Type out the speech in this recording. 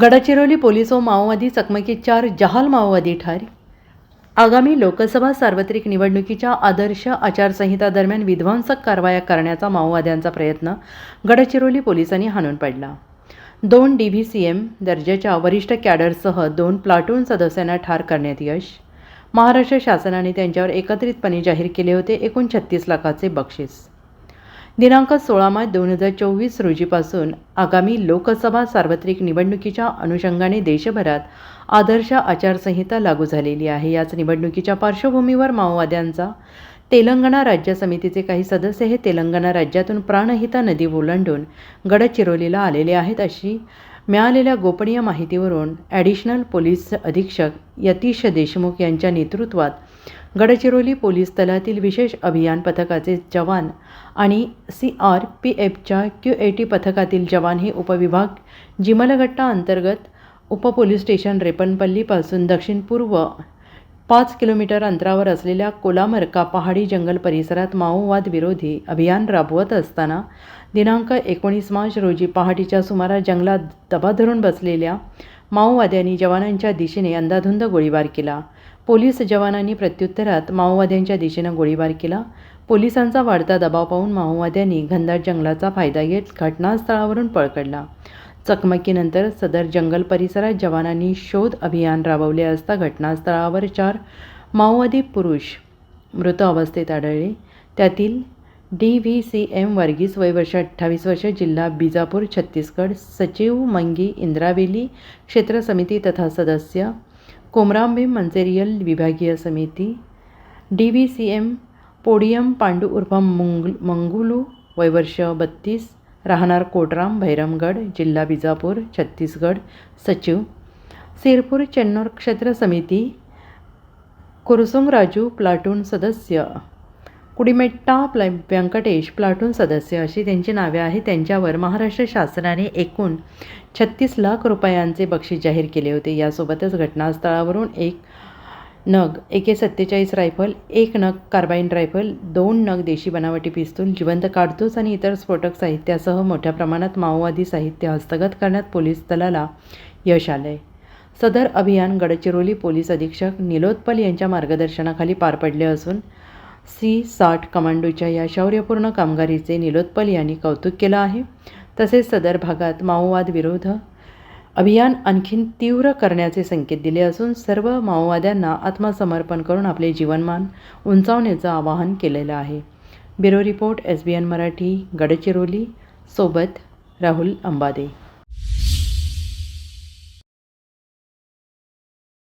Gadchiroli police व माओवादी चकमकीत चार जहाल माओवादी ठार. आगामी लोकसभा सार्वत्रिक निवडणुकीच्या आदर्श आचारसंहिता दरम्यान विध्वंसक कारवाया करण्याचा माओवाद्यांचा प्रयत्न गडचिरोली पोलिसांनी हाणून पाडला. दोन डी व्ही सी एम दर्जाच्या वरिष्ठ कॅडरसह दोन प्लाटून सदस्यांना ठार करण्यात यश. महाराष्ट्र शासनाने त्यांच्यावर एकत्रितपणे जाहीर केले होते एकूण छत्तीस लाखाचे बक्षीस. दिनांक सोळा मार्च दोन हजार चोवीस रोजीपासून आगामी लोकसभा सार्वत्रिक निवडणुकीच्या अनुषंगाने देशभरात आदर्श आचारसंहिता लागू झालेली आहे. याच निवडणुकीच्या पार्श्वभूमीवर माओवाद्यांचा तेलंगणा राज्य समितीचे काही सदस्य हे तेलंगणा राज्यातून प्राणहिता नदी ओलांडून गडचिरोलीला आलेले आहेत अशी मिळालेल्या गोपनीय माहितीवरून ॲडिशनल पोलीस अधीक्षक यतीश देशमुख यांच्या नेतृत्वात गडचिरोली पोलीस दलातील विशेष अभियान पथकाचे जवान आणि सी आर पी एफच्या क्यू ए टी पथकातील जवान हे उपविभाग जिमलगट्टा अंतर्गत उपपोलीस स्टेशन रेपनपल्लीपासून दक्षिण पूर्व पाच किलोमीटर अंतरावर असलेल्या कोलामरका पहाडी जंगल परिसरात माओवाद विरोधी अभियान राबवत असताना दिनांक एकोणीस मार्च रोजी पहाटीच्या सुमारास जंगलात दबा धरून बसलेल्या माओवाद्यांनी जवानांच्या दिशेने अंदाधुंद गोळीबार केला. पोलीस जवानांनी प्रत्युत्तरात माओवाद्यांच्या दिशेनं गोळीबार केला. पोलिसांचा वाढता दबाव पाहून माओवाद्यांनी घनदाट जंगलाचा फायदा घेत घटनास्थळावरून पळ काढला. चकमकीनंतर सदर जंगल परिसरात जवानांनी शोध अभियान राबवले असता घटनास्थळावर चार माओवादी पुरुष मृत अवस्थेत आढळले. त्यातील D V C M Varghese वयवर्ष अठ्ठावीस वर्ष जिल्हा बिजापूर छत्तीसगड सचिव मंगी इंद्रावेली क्षेत्र समिती तथा सदस्य कोमरांबे मंजेरियल विभागीय समिती D V C M Podiyam Pandu उर्फ मंग मंगुलू वयवर्ष बत्तीस राहणार कोटराम भैरमगड जिल्हा बिजापूर छत्तीसगड सचिव सिरपूर चेन्नोर क्षेत्र समिती कुरसुंग राजू प्लाटून सदस्य. कुडिमेट्टा प्ल व्यंकटेश प्लाटून सदस्य अशी त्यांची नावे आहेत. त्यांच्यावर महाराष्ट्र शासनाने एकूण छत्तीस लाख रुपयांचे बक्षीस जाहीर केले होते. यासोबतच घटनास्थळावरून एक नग ए के सत्तेचाळीस रायफल एक नग कार्बाईन रायफल दोन नग देशी बनावटी पिस्तूल जिवंत काडतूस आणि इतर स्फोटक साहित्यासह मोठ्या प्रमाणात माओवादी साहित्य हस्तगत करण्यात पोलीस दलाला यश आलं आहे सदर अभियान गडचिरोली पोलीस अधीक्षक निलोत्पल यांच्या मार्गदर्शनाखाली पार पडले असून सी साठ कमांडोच्या या शौर्यपूर्ण कामगिरीचे निलोत्पल यांनी कौतुक केलं आहे. तसेच सदर भागात माओवाद विरोध अभियान आणखीन तीव्र करण्याचे संकेत दिले असून सर्व माओवाद्यांना आत्मसमर्पण करून आपले जीवनमान उंचावण्याचं आवाहन केलेलं आहे. Bureau report S B N Marathi Gadchiroli सोबत राहुल अंबादे.